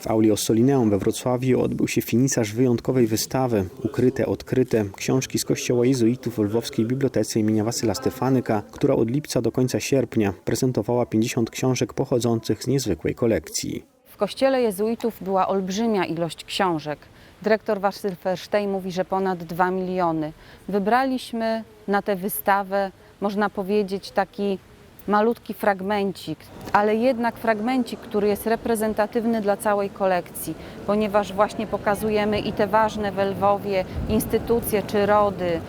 W auli Ossolineum we Wrocławiu odbył się finisarz wyjątkowej wystawy Ukryte, odkryte książki z kościoła jezuitów w Lwowskiej Bibliotece imienia Wasyla Stefanyka, która od lipca do końca sierpnia prezentowała 50 książek pochodzących z niezwykłej kolekcji. W kościele jezuitów była olbrzymia ilość książek. Dyrektor Wasyl Fersztej mówi, że ponad 2 miliony. Wybraliśmy na tę wystawę, można powiedzieć, taki malutki fragmencik, ale jednak fragmencik, który jest reprezentatywny dla całej kolekcji, ponieważ właśnie pokazujemy i te ważne w Lwowie instytucje czy rody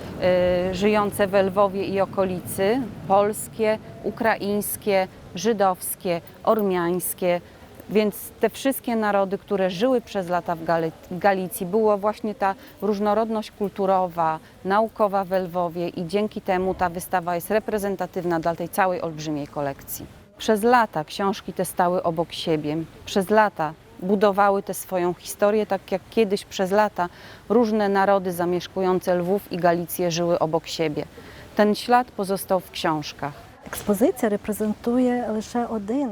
y, żyjące w Lwowie i okolicy, polskie, ukraińskie, żydowskie, ormiańskie, więc te wszystkie narody, które żyły przez lata w Gali- w Galicji, była właśnie ta różnorodność kulturowa, naukowa w Lwowie i dzięki temu ta wystawa jest reprezentatywna dla tej całej olbrzymiej kolekcji. Przez lata książki te stały obok siebie, przez lata budowały tę swoją historię, tak jak kiedyś przez lata różne narody zamieszkujące Lwów i Galicję żyły obok siebie. Ten ślad pozostał w książkach. Експозиція репрезентує лише один.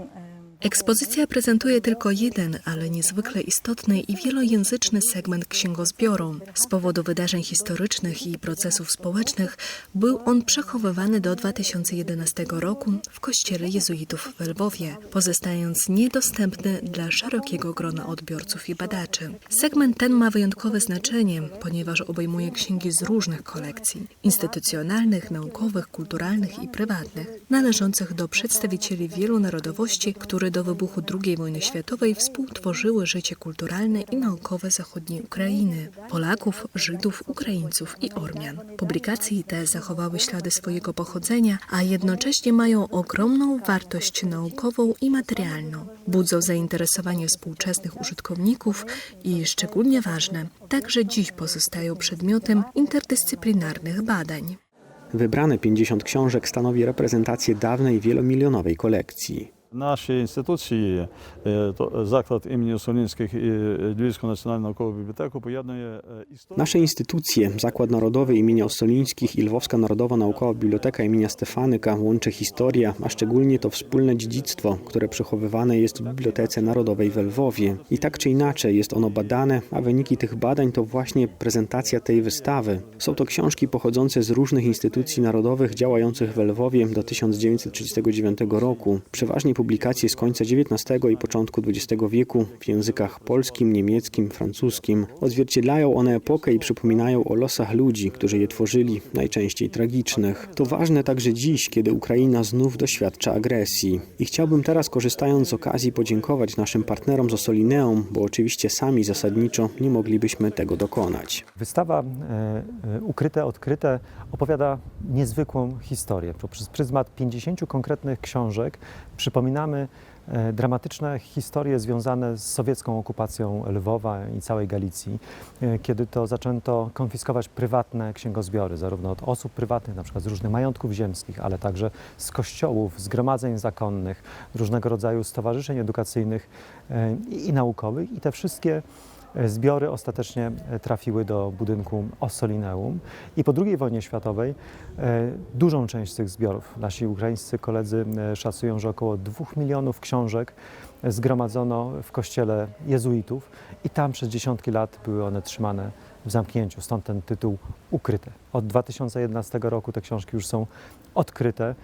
Ekspozycja prezentuje tylko jeden, ale niezwykle istotny i wielojęzyczny segment księgozbioru. Z powodu wydarzeń historycznych i procesów społecznych był on przechowywany do 2011 roku w kościele jezuitów w Lwowie, pozostając niedostępny dla szerokiego grona odbiorców i badaczy. Segment ten ma wyjątkowe znaczenie, ponieważ obejmuje księgi z różnych kolekcji instytucjonalnych, naukowych, kulturalnych i prywatnych, należących do przedstawicieli wielu narodowości, które do wybuchu II wojny światowej współtworzyły życie kulturalne i naukowe zachodniej Ukrainy Polaków, Żydów, Ukraińców i Ormian. Publikacje te zachowały ślady swojego pochodzenia, a jednocześnie mają ogromną wartość naukową i materialną. Budzą zainteresowanie współczesnych użytkowników i szczególnie ważne, także dziś pozostają przedmiotem interdyscyplinarnych badań. Wybrane 50 książek stanowi reprezentację dawnej wielomilionowej kolekcji. Нашій інституції е, то заклад імені Осолінських і Львівську національну наукову бібліотеку поєднує е, історію. Nasze instytucje, Zakład Narodowy imienia Ossolińskich i Lwowska Narodowa Naukowa Biblioteka imienia Stefanyka łączy historia, a szczególnie to wspólne dziedzictwo, które przechowywane jest w Bibliotece Narodowej w Lwowie. I tak czy inaczej jest ono badane, a wyniki tych badań to właśnie prezentacja tej wystawy. Są to książki pochodzące z różnych instytucji narodowych działających w Lwowie do 1939 roku. Przeważnie publikacje z końca XIX i początku XX wieku w językach polskim, niemieckim, francuskim. Odzwierciedlają one epokę i przypominają o losach ludzi, którzy je tworzyli, najczęściej tragicznych. To ważne także dziś, kiedy Ukraina znów doświadcza agresji. I chciałbym teraz, korzystając z okazji, podziękować naszym partnerom z Ossolineum, bo oczywiście sami zasadniczo nie moglibyśmy tego dokonać. Wystawa e, e, Ukryte, Odkryte opowiada niezwykłą historię. Poprzez pryzmat 50 konkretnych książek przypominamy e, dramatyczne historie związane z sowiecką okupacją Lwowa i całej Galicji, e, kiedy to zaczęto konfiskować prywatne księgozbiory, zarówno od osób prywatnych, na przykład z różnych majątków ziemskich, ale także z kościołów, zgromadzeń zakonnych, różnego rodzaju stowarzyszeń edukacyjnych e, i, naukowych. I te wszystkie Zbiory ostatecznie e, trafiły do budynku Ossolineum. I po II wojnie światowej e, dużą część tych zbiorów, nasi ukraińscy koledzy e, szacują, że około 2 milionów książek zgromadzono w kościele jezuitów. I tam przez dziesiątki lat były one trzymane w zamknięciu, stąd ten tytuł Ukryte. Od 2011 roku te książki już są odkryte,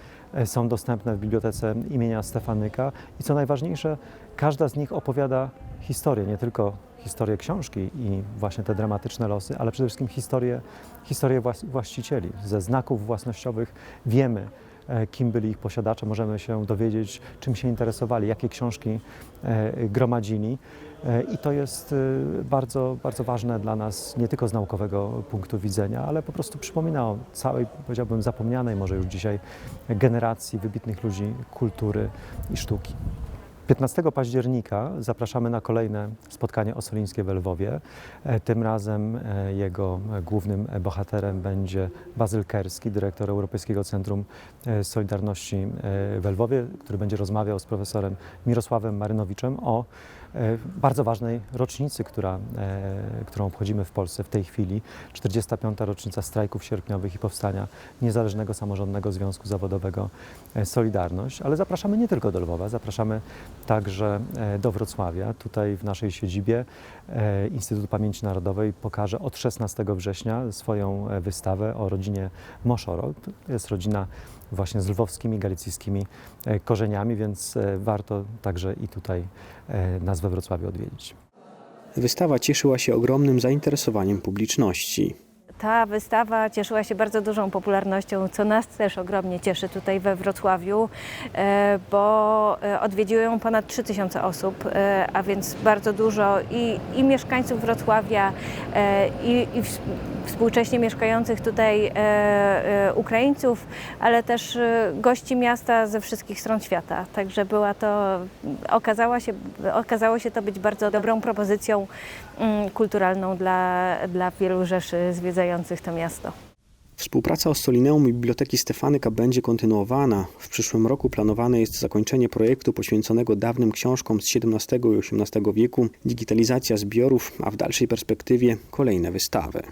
są dostępne w bibliotece imienia Stefanyka. I co najważniejsze, każda z nich opowiada historię, nie tylko historię książki i właśnie te dramatyczne losy, ale przede wszystkim historię, historię właścicieli. Ze znaków własnościowych wiemy, e, kim byli ich posiadacze, możemy się dowiedzieć, czym się interesowali, jakie książki e, gromadzili. E, I to jest bardzo, bardzo ważne dla nas, nie tylko z naukowego punktu widzenia, ale po prostu przypomina o całej, powiedziałbym, zapomnianej może już dzisiaj generacji wybitnych ludzi kultury i sztuki. 15 października zapraszamy na kolejne spotkanie osolińskie w Lwowie. E, Tym razem e, jego głównym bohaterem będzie Bazyl Kerski, dyrektor Europejskiego Centrum e, Solidarności w Lwowie, który będzie rozmawiał z profesorem Mirosławem Marynowiczem o bardzo ważnej rocznicy, która, e, którą obchodzimy w Polsce w tej chwili, 45. rocznica strajków sierpniowych i powstania Niezależnego Samorządnego Związku Zawodowego e, Solidarność. Ale zapraszamy nie tylko do Lwowa, zapraszamy także e, do Wrocławia. Tutaj w naszej siedzibie e, Instytut Pamięci Narodowej pokaże od 16 września swoją e, wystawę o rodzinie Moszoro. To jest rodzina właśnie z lwowskimi, galicyjskimi e, korzeniami, więc e, warto także i tutaj e, nas we Wrocławiu odwiedzić. Wystawa cieszyła się ogromnym zainteresowaniem publiczności. Ta wystawa cieszyła się bardzo dużą popularnością, co nas też ogromnie cieszy tutaj we Wrocławiu, bo odwiedziło ją ponad 3000 osób, a więc bardzo dużo i, i mieszkańców Wrocławia, i, i współcześnie mieszkających tutaj e, e, Ukraińców, ale też e, gości miasta ze wszystkich stron świata. Także była to, okazała się, okazało się to być bardzo dobrą propozycją mm, kulturalną dla, dla wielu rzeszy zwiedzających to miasto. Współpraca Ostolineum i Biblioteki Stefanyka będzie kontynuowana. W przyszłym roku planowane jest zakończenie projektu poświęconego dawnym książkom z XVII i XVIII wieku, digitalizacja zbiorów, a w dalszej perspektywie kolejne wystawy.